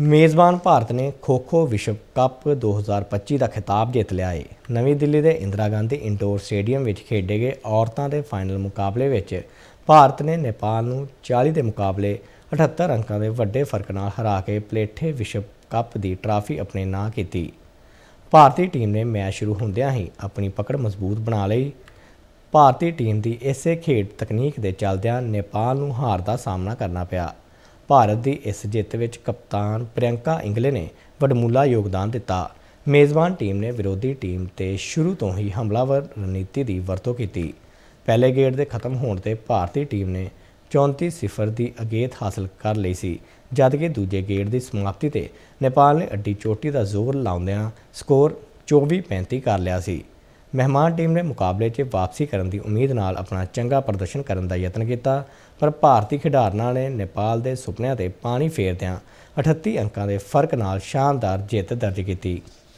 ਮੇਜ਼ਬਾਨ ਭਾਰਤ ਨੇ ਖੋ-ਖੋ ਵਿਸ਼ਵ ਕੱਪ 2025 ਦਾ ਖਿਤਾਬ ਜਿੱਤ ਲਿਆ ਏ। ਨਵੀਂ ਦਿੱਲੀ ਦੇ ਇੰਦਰਾ ਗਾਂਧੀ ਇੰਡੋਰ ਸਟੇਡੀਅਮ ਵਿੱਚ ਖੇਡੇ ਗਏ ਔਰਤਾਂ ਦੇ ਫਾਈਨਲ ਮੁਕਾਬਲੇ ਵਿੱਚ ਭਾਰਤ ਨੇ ਨੇਪਾਲ ਨੂੰ 40 ਦੇ ਮੁਕਾਬਲੇ 78 ਅੰਕਾਂ ਦੇ ਵੱਡੇ ਫ਼ਰਕ ਨਾਲ ਹਰਾ ਕੇ ਪਲੇਠੇ ਵਿਸ਼ਵ ਕੱਪ ਦੀ ਟਰਾਫੀ ਆਪਣੇ ਨਾਂ ਕੀਤੀ। ਭਾਰਤੀ ਟੀਮ ਨੇ ਮੈਚ ਸ਼ੁਰੂ ਹੁੰਦਿਆਂ ਹੀ ਆਪਣੀ ਪਕੜ ਮਜ਼ਬੂਤ ਬਣਾ ਲਈ। ਭਾਰਤੀ ਟੀਮ ਦੀ ਇਸੇ ਖੇਡ ਤਕਨੀਕ ਦੇ ਚੱਲਦਿਆਂ ਨੇਪਾਲ ਨੂੰ ਹਾਰ ਦਾ ਸਾਹਮਣਾ ਕਰਨਾ ਪਿਆ। ਭਾਰਤ ਦੀ ਇਸ ਜਿੱਤ ਵਿੱਚ ਕਪਤਾਨ ਪ੍ਰਿਯੰਕਾ ਇੰਗਲੇ ਨੇ ਵਡਮੁੱਲਾ ਯੋਗਦਾਨ ਦਿੱਤਾ। ਮੇਜ਼ਬਾਨ ਟੀਮ ਨੇ ਵਿਰੋਧੀ ਟੀਮ ਤੇ ਸ਼ੁਰੂ ਤੋਂ ਹੀ ਹਮਲਾਵਰ ਰਣਨੀਤੀ ਦੀ ਵਰਤੋਂ ਕੀਤੀ। ਪਹਿਲੇ ਗੇੜ ਦੇ ਖਤਮ ਹੋਣ ਤੇ ਭਾਰਤੀ ਟੀਮ ਨੇ 34-0 ਦੀ ਅਗੇਤ ਹਾਸਲ ਕਰ ਲਈ ਸੀ ਜਦਕਿ ਦੂਜੇ ਗੇੜ ਦੀ ਸਮਾਪਤੀ ਤੇ ਨੇਪਾਲ ਨੇ ਅੱਡੀ ਚੋਟੀ ਦਾ ਜ਼ੋਰ ਲਾਉਂਦਿਆਂ ਸਕੋਰ 24-35 ਕਰ ਲਿਆ ਸੀ। ਮਹਿਮਾਨ ਟੀਮ ਨੇ ਮੁਕਾਬਲੇ 'ਚ ਵਾਪਸੀ ਕਰਨ ਦੀ ਉਮੀਦ ਨਾਲ ਆਪਣਾ ਚੰਗਾ ਪ੍ਰਦਰਸ਼ਨ ਕਰਨ ਦਾ ਯਤਨ ਕੀਤਾ, ਪਰ ਭਾਰਤੀ ਖਿਡਾਰਨਾਂ ਨੇ ਨੇਪਾਲ ਦੇ ਸੁਪਨਿਆਂ ਤੇ ਪਾਣੀ ਫੇਰਦਿਆਂ 38 ਅੰਕਾਂ ਦੇ ਫ਼ਰਕ ਨਾਲ ਸ਼ਾਨਦਾਰ ਜਿੱਤ ਦਰਜ ਕੀਤੀ।